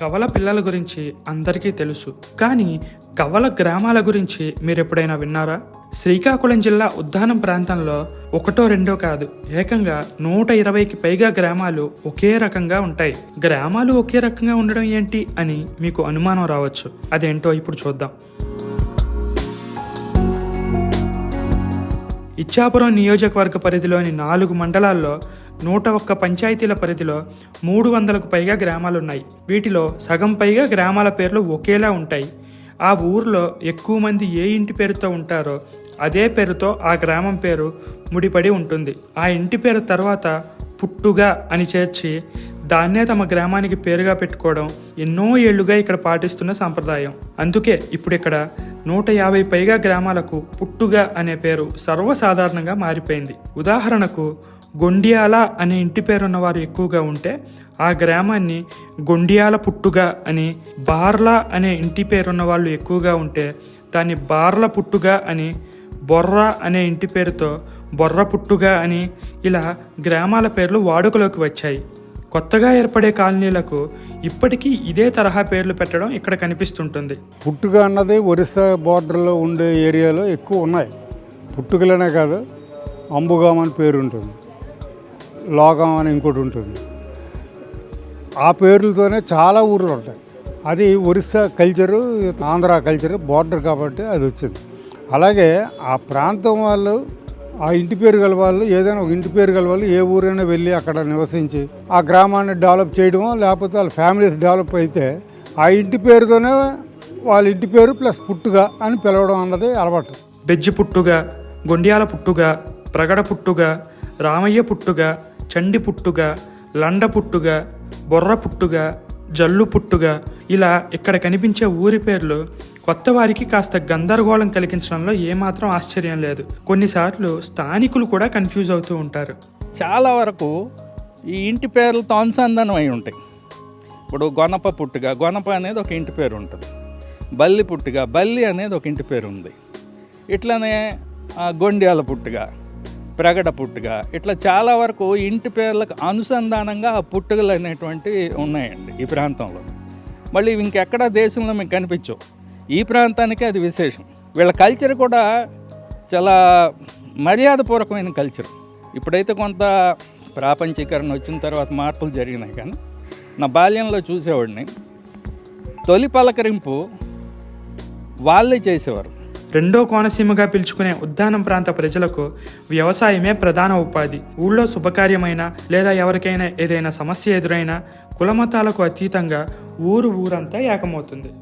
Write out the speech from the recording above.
కవల పిల్లల గురించి అందరికీ తెలుసు. కానీ కవల గ్రామాల గురించి మీరు ఎప్పుడైనా విన్నారా? శ్రీకాకుళం జిల్లా ఉద్దానం ప్రాంతంలో ఒకటో రెండో కాదు ఏకంగా నూట ఇరవైకి పైగా గ్రామాలు ఒకే రకంగా ఉంటాయి. గ్రామాలు ఒకే రకంగా ఉండడం ఏంటి అని మీకు అనుమానం రావచ్చు. అదేంటో ఇప్పుడు చూద్దాం. ఇచ్చాపురం నియోజకవర్గ పరిధిలోని నాలుగు మండలాల్లో నూట ఒక్క పంచాయతీల పరిధిలో మూడు వందలకు పైగా గ్రామాలున్నాయి. వీటిలో సగం పైగా గ్రామాల పేర్లు ఒకేలా ఉంటాయి. ఆ ఊర్లో ఎక్కువ మంది ఏ ఇంటి పేరుతో ఉంటారో అదే పేరుతో ఆ గ్రామం పేరు ముడిపడి ఉంటుంది. ఆ ఇంటి పేరు తర్వాత పుట్టుగా అని చేర్చి దాన్నే తమ గ్రామానికి పేరుగా పెట్టుకోవడం ఎన్నో ఏళ్ళుగా ఇక్కడ పాటిస్తున్న సాంప్రదాయం. అందుకే ఇప్పుడు ఇక్కడ నూట యాభై పైగా గ్రామాలకు పుట్టుగా అనే పేరు సర్వసాధారణంగా మారిపోయింది. ఉదాహరణకు గొండియాల అనే ఇంటి పేరున్న వారు ఎక్కువగా ఉంటే ఆ గ్రామాన్ని గొండియాల పుట్టుగా అని బార్లా అనే ఇంటి పేరున్న వాళ్ళు ఎక్కువగా ఉంటే దాన్ని బార్ల పుట్టుగా అని బొర్ర అనే ఇంటి పేరుతో బొర్ర పుట్టుగా అని ఇలా గ్రామాల పేర్లు వాడుకలోకి వచ్చాయి. కొత్తగా ఏర్పడే కాలనీలకు ఇప్పటికీ ఇదే తరహా పేర్లు పెట్టడం ఇక్కడ కనిపిస్తుంటుంది. పుట్టుగా అన్నది ఒరిస్సా బార్డర్లో ఉండే ఏరియాలో ఎక్కువ ఉన్నాయి. పుట్టుకలనే కాదు అంబుగాం అని పేరు ఉంటుంది లోగం అని ఇంకోటి ఉంటుంది. ఆ పేర్లతోనే చాలా ఊర్లు ఉంటాయి. అది Orissa culture Andhra culture border కాబట్టి అది వచ్చింది. అలాగే ఆ ప్రాంతం వాళ్ళు ఆ ఇంటి పేరు గల వాళ్ళు ఏదైనా ఒక ఇంటి పేరు గల వాళ్ళు ఏ ఊరైనా వెళ్ళి అక్కడ నివసించి ఆ గ్రామాన్ని డెవలప్ చేయడమో లేకపోతే వాళ్ళ ఫ్యామిలీస్ డెవలప్ అయితే ఆ ఇంటి పేరుతోనే వాళ్ళ ఇంటి పేరు ప్లస్ పుట్టుగా అని పిలవడం అన్నది అలవాటు. బెజ్జి పుట్టుగా గొండియాల పుట్టుగా ప్రగడ పుట్టుగా రామయ్య పుట్టుగా చండి పుట్టుగా లండ పుట్టుగా బొర్ర పుట్టుగా జల్లు పుట్టుగా ఇలా ఇక్కడ కనిపించే ఊరి పేర్లు కొత్త వారికి కాస్త గందరగోళం కలిగించడంలో ఏమాత్రం ఆశ్చర్యం లేదు. కొన్నిసార్లు స్థానికులు కూడా కన్ఫ్యూజ్ అవుతూ ఉంటారు. చాలా వరకు ఈ ఇంటి పేర్లతో అనుసంధానం అయి ఉంటాయి. ఇప్పుడు గొనప పుట్టుగా గొనప అనేది ఒక ఇంటి పేరు ఉంటుంది. బల్లి పుట్టుగా బల్లి అనేది ఒక ఇంటి పేరు ఉంది. ఇట్లనే గొండ్యాల పుట్టుగా ప్రగడ పుట్టుగా ఇట్లా చాలా వరకు ఇంటి పేర్లకు అనుసంధానంగా ఆ పుట్టుకలు అనేటువంటివి ఉన్నాయండి ఈ ప్రాంతంలో. మళ్ళీ ఇంకెక్కడ దేశంలో మీకు కనిపించవు. ఈ ప్రాంతానికి అది విశేషం. వీళ్ళ కల్చర్ కూడా చాలా మర్యాదపూర్వకమైన కల్చర్. ఇప్పుడైతే కొంత ప్రాపంచీకరణ వచ్చిన తర్వాత మార్పులు జరిగినాయి కానీ నా బాల్యంలో చూసేవాడిని. తొలి పలకరింపు వాళ్ళే చేసేవారు. రెండో కోనసీమగా పిలుచుకునే ఉద్యానం ప్రాంత ప్రజలకు వ్యవసాయమే ప్రధాన ఉపాధి ఊళ్ళో శుభకార్యమైన లేదా ఎవరికైనా ఏదైనా సమస్య ఎదురైనా కులమతాలకు అతీతంగా ఊరు ఊరంతా ఏకమవుతుంది